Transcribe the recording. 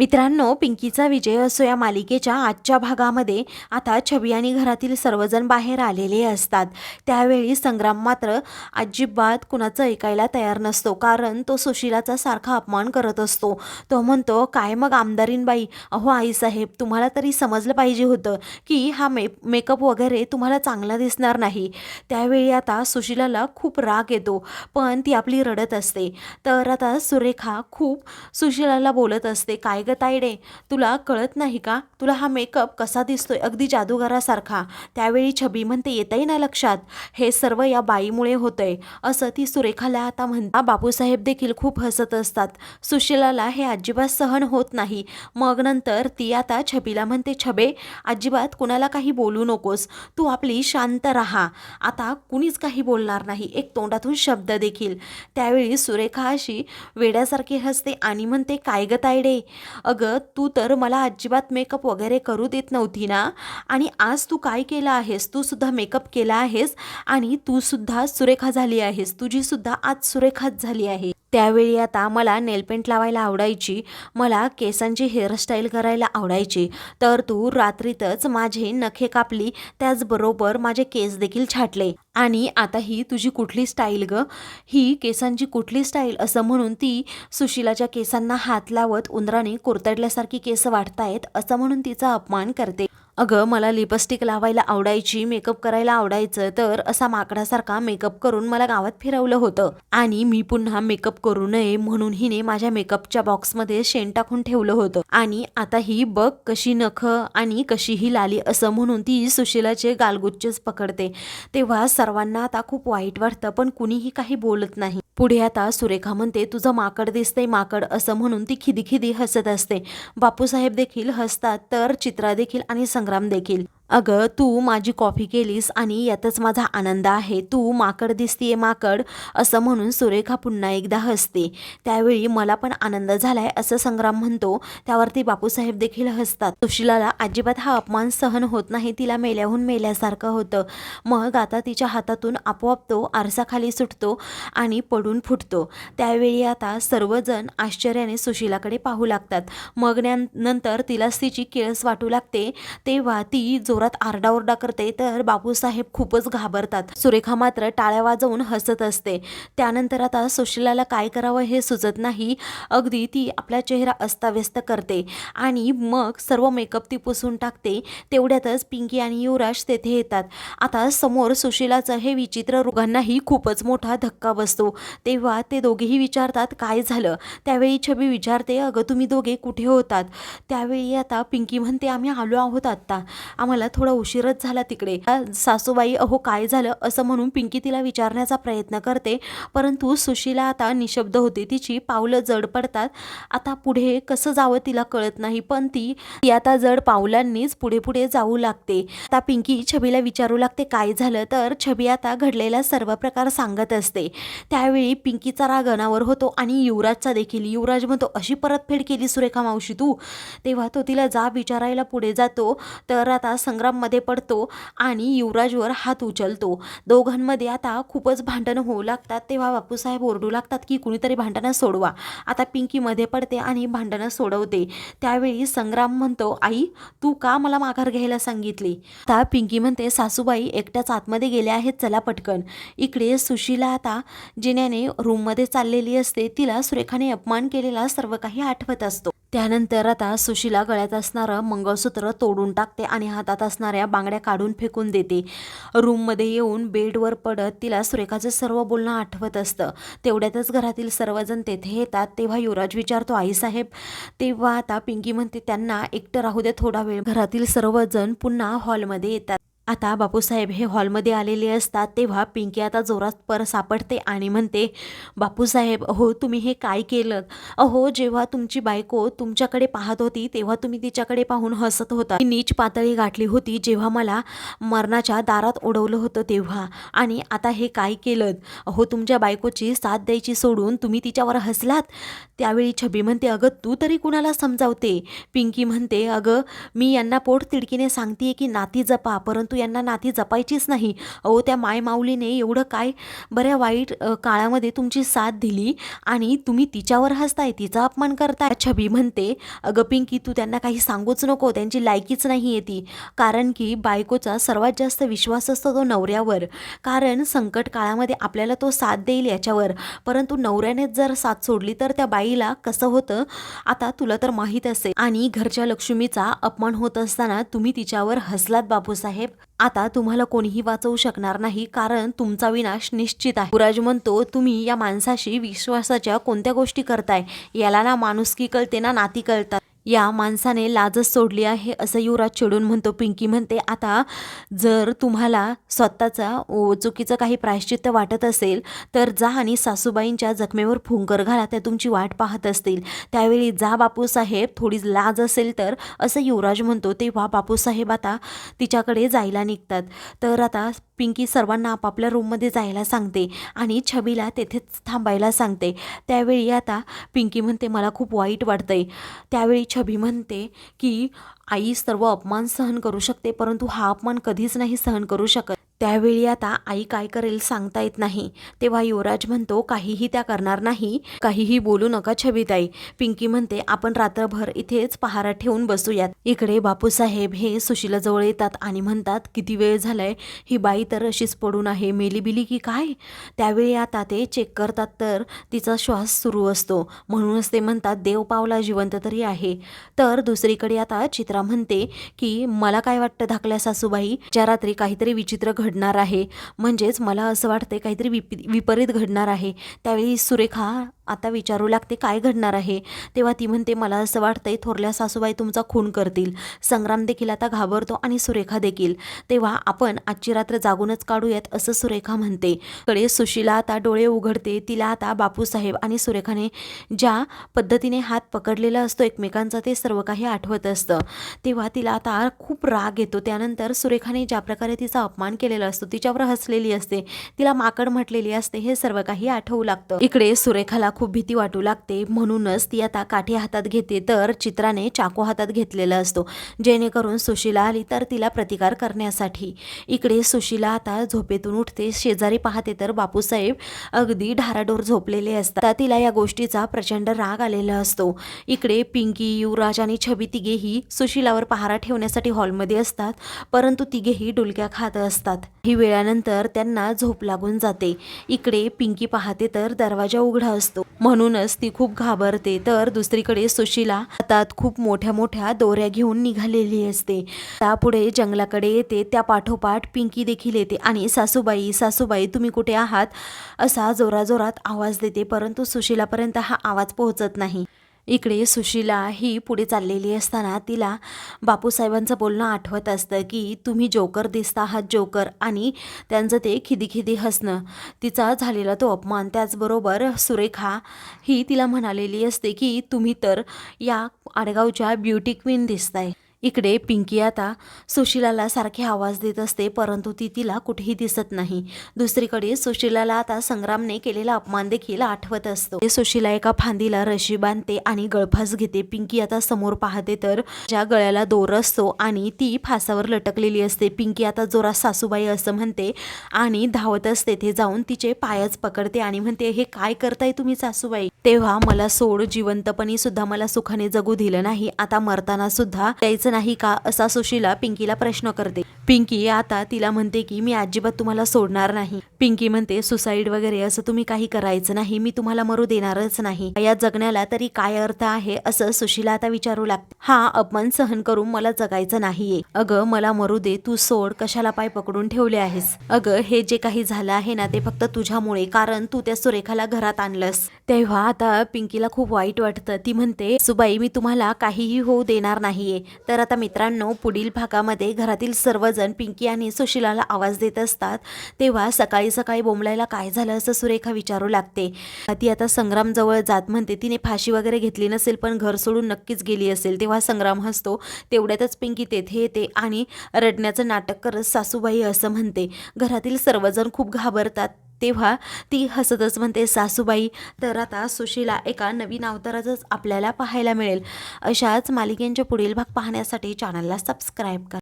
मित्रांनो पिंकीचा विजय असो या मालिकेच्या आजच्या भागामध्ये आता छबी आणि घरातील सर्वजण बाहेर आलेले असतात. त्यावेळी संग्राम मात्र अजिबात कुणाचं ऐकायला तयार नसतो कारण तो सुशिलाचा सारखा अपमान करत असतो. तो म्हणतो काय मग आमदारीनबाई? अहो आईसाहेब तुम्हाला तरी समजलं पाहिजे होतं की हा मे मेकअप वगैरे तुम्हाला चांगला दिसणार नाही. त्यावेळी आता सुशिलाला खूप राग येतो पण ती आपली रडत असते. तर आता सुरेखा खूप सुशिलाला बोलत असते काय ग तायडे तुला कळत नाही का? तुला हा मेकअप कसा दिसतोय? अगदी जादूगारासारखा. त्यावेळी छबी म्हणते येतही ना लक्षात? हे सर्व या बाईमुळे होतंय. असं ती सुरेखाला आता म्हणता. बापूसाहेब देखील खूप हसत असतात. सुशिलाला हे अजिबात सहन होत नाही. मग नंतर ती आता छबीला म्हणते छबे अजिबात कुणाला काही बोलू नकोस. तू आपली शांत राहा. आता कुणीच काही बोलणार नाही. एक तोंडातून शब्द देखील. त्यावेळी सुरेखा अशी वेड्यासारखी हसते आणि म्हणते काय ग तायडे? अगं तू तर मला अजिबात मेकअप वगैरे करू देत नव्हती ना? आणि आज तू काय केलं आहेस? तू सुद्धा मेकअप केला आहेस आणि तू सुद्धा सुरेखा झाली आहेस. तुझी सुद्धा आज सुरेखाच झाली आहे. त्यावेळी आता मला नेलपेंट लावायला आवडायची मला केसांची हेअरस्टाईल करायला आवडायची. तर तू रात्रीतच माझे नखे कापली त्याचबरोबर माझे केस देखील छाटले. आणि आता ही तुझी कुठली स्टाईल ग? ही केसांची कुठली स्टाईल? असं म्हणून ती सुशिलाच्या केसांना हात लावत उंदराने कुरतडल्यासारखी केस वाटतायत असं म्हणून तिचा अपमान करते. अगं मला लिपस्टिक लावायला आवडायची मेकअप करायला आवडायचं तर असा माकडासारखा मेकअप करून मला गावात फिरवलं होतं. आणि मी पुन्हा मेकअप करू नये म्हणून हिने माझ्या मेकअपच्या बॉक्समध्ये शेण टाकून ठेवलं होतं. आणि आता ही बघ कशी नख आणि कशी ही लाली असं म्हणून ती सुशिलाचे गालगुच्चेच पकडते. तेव्हा सर्वांना आता खूप वाईट वाटतं पण कुणीही काही बोलत नाही. पुढे आता सुरेखा म्हणते तुझं माकड दिसतंय माकड असं म्हणून ती खिदी खिदी हसत असते. बापूसाहेब देखील हसतात तर चित्रा देखील आणि संग्राम देखील. अगं तू माझी कॉफी केलीस आणि यातच माझा आनंद आहे. तू माकड दिसतीये माकड असं म्हणून सुरेखा पुन्हा एकदा हसते. त्यावेळी मला पण आनंद झालाय असं संग्राम म्हणतो. त्यावरती बापूसाहेब देखील हसतात. सुशिलाला अजिबात हा अपमान सहन होत नाही तिला मेल्याहून मेल्यासारखं होतं. मग आता तिच्या हातातून आपोआप तो आरसाखाली सुटतो आणि पडून फुटतो. त्यावेळी आता सर्वजण आश्चर्याने सुशिलाकडे पाहू लागतात. मग नंतर तिलाच तिची केळस वाटू लागते. तेव्हा ती जोरात आरडाओरडा करते तर बापूसाहेब खूपच घाबरतात. सुरेखा मात्र टाळ्या वाजवून हसत असते. त्यानंतर आता सुशिलाला काय करावं हे सुचत नाही. अगदी ती आपला चेहरा अस्ताव्यस्त करते आणि मग सर्व मेकअप ती पुसून टाकते. तेवढ्यातच पिंकी आणि युवराज तेथे येतात. आता समोर सुशिलाचं हे विचित्र रुगांनाही खूपच मोठा धक्का बसतो. तेव्हा ते दोघेही विचारतात काय झालं? त्यावेळी छबी विचारते अगं तुम्ही दोघे कुठे होतात? त्यावेळी आता पिंकी म्हणते आम्ही आलो आहोत आत्ता. आम्हाला थोडा उशीरच झाला तिकडे. सासूबाई अहो काय झालं? असं म्हणून पिंकी तिला विचारण्याचा प्रयत्न करते. परंतु सुशीला आता निशब्द होते. तिची पावलं जड पडतात. आता पुढे कसं जावं तिला कळत नाही पण ती ती आता जड पावलांनीच पुढे पुढे जाऊ लागते. आता पिंकी छबीला विचारू लागते काय झालं? तर छबी आता घडलेला सर्व प्रकार सांगत असते. त्यावेळी पिंकीचा राग अनावर होतो आणि युवराजचा देखील. युवराज म्हणतो अशी परतफेड केली सुरेखा मावशी तू. तेव्हा तो तिला जा विचारायला पुढे जातो. तर आता संग्राममध्ये पडतो आणि युवराजवर हात उचलतो. दोघांमध्ये आता खूपच भांडणं होऊ लागतात. तेव्हा बापूसाहेब ओरडू लागतात की कुणीतरी भांडणं सोडवा. आता पिंकीमध्ये पडते आणि भांडणं सोडवते. त्यावेळी संग्राम म्हणतो आई तू का मला माघार घ्यायला सांगितली? आता पिंकी म्हणते सासूबाई एकट्याच आतमध्ये गेल्या आहेत चला पटकन. इकडे सुशीला आता जिन्याने रूममध्ये चाललेली असते तिला सुरेखाने अपमान केलेला सर्व काही आठवत असतो. त्यानंतर आता सुशीला गळ्यात असणारं मंगळसूत्र तोडून टाकते आणि हातात असणाऱ्या बांगड्या काढून फेकून देते. रूममध्ये येऊन बेडवर पडत तिला सुरेखाचं सर्व बोलणं आठवत असतं. तेवढ्यातच घरातील सर्वजण तेथे येतात. तेव्हा युवराज विचारतो आईसाहेब तेव्हा आता पिंकी म्हणते त्यांना एकटं राहू दे थोडा वेळ. घरातील सर्वजण पुन्हा हॉलमध्ये येतात. आता बापूसाहेब हे हॉलमध्ये आलेले असतात तेव्हा पिंकी आता जोरात पर सापडते आणि म्हणते बापूसाहेब अहो तुम्ही हे काय केलं? अहो जेव्हा तुमची बायको तुमच्याकडे पाहत होती तेव्हा तुम्ही तिच्याकडे पाहून हसत होता. नीच पातळी गाठली होती जेव्हा मला मरणाच्या दारात ओढवलं होतं तेव्हा. आणि आता हे काय केलं? अहो तुमच्या बायकोची साथ द्यायची सोडून तुम्ही तिच्यावर हसलात त्यावेळी छबी म्हणते अगं तू तरी कुणाला समजावते पिंकी म्हणते अगं मी यांना पोट तिडकीने सांगते की नाती जपा परंतु यांना नाती जपायचीच नाही. अहो त्या मायमाऊलीने एवढं काय बऱ्या वाईट काळामध्ये तुमची साथ दिली आणि तुम्ही तिच्यावर हसताय तिचा अपमान करताय. छबी म्हणते अगं पिंकी तू त्यांना काही सांगूच नको त्यांची लायकीच नाही येते ती. कारण की बायकोचा सर्वात जास्त विश्वास असतो तो नवऱ्यावर. कारण संकट काळामध्ये आपल्याला तो साथ देईल याच्यावर. परंतु नवऱ्यानेच जर साथ सोडली तर त्या बाईला कसं होतं? आता तुला तर माहीत असेल. आणि घरच्या लक्ष्मीचा अपमान होत असताना तुम्ही तिच्यावर हसलात बापूसाहेब. आता तुम्हाला कोणीही वाचवू शकणार नाही कारण तुमचा विनाश निश्चित आहे. युवराज म्हणतो तुम्ही या माणसाशी विश्वासाच्या कोणत्या गोष्टी करताय? याला ना माणुसकी कळते ना नाती कळतात. या माणसाने लाजच सोडली आहे असं युवराज चिडून म्हणतो. पिंकी म्हणते आता जर तुम्हाला स्वतःचा ओ, चुकीचं काही प्रायश्चित्त वाटत असेल तर जा आणि सासूबाईंच्या जखमेवर फुंकर घाला त्या तुमची वाट पाहत असतील. त्यावेळी जा बापूसाहेब थोडी लाज असेल तर असं युवराज म्हणतो. तेव्हा बापूसाहेब आता तिच्याकडे जायला निघतात. तर आता पिंकी सर्वांना आपापल्या रूममध्ये जायला सांगते आणि छबीला तेथेच थांबायला सांगते. त्यावेळी आता पिंकी म्हणते मला खूप वाईट वाटतंय. त्यावेळी छबी म्हणते की आई सर्व अपमान सहन करू शकते परंतु हा अपमान कधीच नाही सहन करू शकत. त्यावेळी आता आई काय करेल सांगता येत नाही. तेव्हा युवराज म्हणतो काहीही त्या करणार नाही. काहीही बोलू नका छबीताई. पिंकी म्हणते आपण रात्रभर इथेच पहारा ठेवून बसूयात. इकडे बापूसाहेब हे सुशीलाजवळ येतात आणि म्हणतात किती वेळ झालाय? ही बाई तर अशीच पडून आहे. मेली बिली की काय? त्यावेळी आता ते चेक करतात तर तिचा श्वास सुरू असतो. म्हणूनच ते म्हणतात देव पावला जिवंत तरी आहे. तर दुसरीकडे आता चित्रा म्हणते की मला काय वाटतं धाकल्या सासूबाई? ज्या रात्री काहीतरी विचित्र घड घडणार आहे. म्हणजेच मला असं वाटतंय काहीतरी विप विपरीत घडणार आहे. त्यावेळी सुरेखा आता विचारू लागते काय घडणार आहे. तेव्हा ती म्हणते मला असं वाटतंय थोरल्या सासूबाई तुमचा खून करतील. संग्राम देखील आता घाबरतो आणि सुरेखा देखील. तेव्हा आपण आजची रात्र जागूनच काढूयात असं सुरेखा म्हणते. कडे सुशीला आता डोळे उघडते तिला आता बापूसाहेब आणि सुरेखाने ज्या पद्धतीने हात पकडलेला असतो एकमेकांचा ते सर्व काही आठवत असतं. तेव्हा तिला आता खूप राग येतो. त्यानंतर सुरेखाने ज्या प्रकारे तिचा अपमान केलेला असतो तिच्यावर हसलेली असते. तिला माकड म्हटलेली असते हे सर्व काही आठवू लागतं. इकडे सुरेखाला खूप भीती वाटू लागते. म्हणूनच ती आता काठी हातात घेते तर चित्राने चाकू हातात घेतलेला असतो जेणेकरून सुशीला आली तर तिला प्रतिकार करण्यासाठी. इकडे सुशीला आता झोपेतून उठते. शेजारी पाहते तर बापूसाहेब अगदी ढाराडोर झोपलेले असतात. तिला या गोष्टीचा प्रचंड राग आलेला असतो. इकडे पिंकी युवराज आणि छबी तिघेही सुशीलावर पहारा ठेवण्यासाठी हॉलमध्ये असतात परंतु तिघेही डुलक्या खात असतात. ही वेळानंतर त्यांना झोप लागून जाते. इकडे पिंकी पाहते तर दरवाजा उघडा असतो. म्हणूनच ती खूप घाबरते. तर दुसरीकडे सुशीला हातात खूप मोठ्या मोठ्या दोऱ्या घेऊन निघालेली असते. त्यापुढे जंगलाकडे येते. त्या पाठोपाठ पिंकी देखील येते आणि सासूबाई सासूबाई तुम्ही कुठे आहात? असा जोराजोरात आवाज देते. परंतु सुशीलापर्यंत हा आवाज पोहोचत नाही. इकडे सुशीला ही पुढे चाललेली असताना तिला बापूसाहेबांचं बोलणं आठवत असतं की तुम्ही जोकर दिसता आहात जोकर आणि त्यांचं ते खिदी हसणं. तिचा झालेला तो अपमान. त्याचबरोबर सुरेखा ही तिला म्हणालेली असते की तुम्ही तर या आडगावच्या ब्युटी क्वीन दिसताय. इकडे पिंकी आता सुशिलाला सारखे आवाज देत असते परंतु ती तिला कुठेही दिसत नाही. दुसरीकडे सुशिलाला आता संग्रामने केलेला अपमान देखील आठवत असतो. सुशिला एका फांदीला रशी बांधते आणि गळफास घेते. पिंकी आता समोर पाहते तर ज्या गळ्याला दोर असतो आणि ती फासावर लटकलेली असते. पिंकी आता जोरात सासूबाई असं म्हणते आणि धावत असते. ते जाऊन तिचे पायच पकडते आणि म्हणते हे काय करताय तुम्ही सासूबाई? तेव्हा मला सोड जिवंतपणी सुद्धा मला सुखाने जगू दिलं नाही. आता मरताना सुद्धा द्यायचं नाही का? असा सुशीला पिंकीला प्रश्न करते. पिंकी आता तिला म्हणते की मी अजिबात तुम्हाला सोडणार नाही. पिंकी म्हणते सुसाईड वगैरे असं तुम्ही काही करायचं नाही. मी तुम्हाला मरू देणारच नाही. या जगण्याला तरी काय अर्थ आहे? असं सुशीला आता विचारू लागते. हा अपमान सहन करून मला जगायचं नाहीये. अगं मला मरू दे. तू सोड. कशाला पाय पकडून ठेवले आहेस? अगं हे जे काही झालं आहे ना ते फक्त तुझ्यामुळे. कारण तू त्या सुरेखाला घरात आणलंस. तेव्हा आता पिंकीला खूप वाईट वाटतं. ती म्हणते सुबाई मी तुम्हाला काहीही होऊ देणार नाहीये. तर आता मित्रांनो पुढील भागामध्ये घरातील सर्व सर्वजण पिंकी आणि सुशिलाला आवाज देत असतात. तेव्हा सकाळी सकाळी बोंबलायला काय झालं असं सुरेखा विचारू लागते. ती आता संग्राम जवळ जात म्हणते तिने फाशी वगैरे घेतली नसेल पण घर सोडून नक्कीच गेली असेल. तेव्हा संग्राम हसतो तेवढ्यातच पिंकी तेथे येते आणि रडण्याचं नाटक करत सासूबाई असं म्हणते. घरातील सर्वजण खूप घाबरतात. तेव्हा ती हसतच म्हणते सासूबाई तर आता सुशीला एका नवीन अवतारातच आपल्याला पाहायला मिळेल. अशाच मालिकेंच्या पुढील भाग पाहण्यासाठी चॅनलला सबस्क्राईब करा.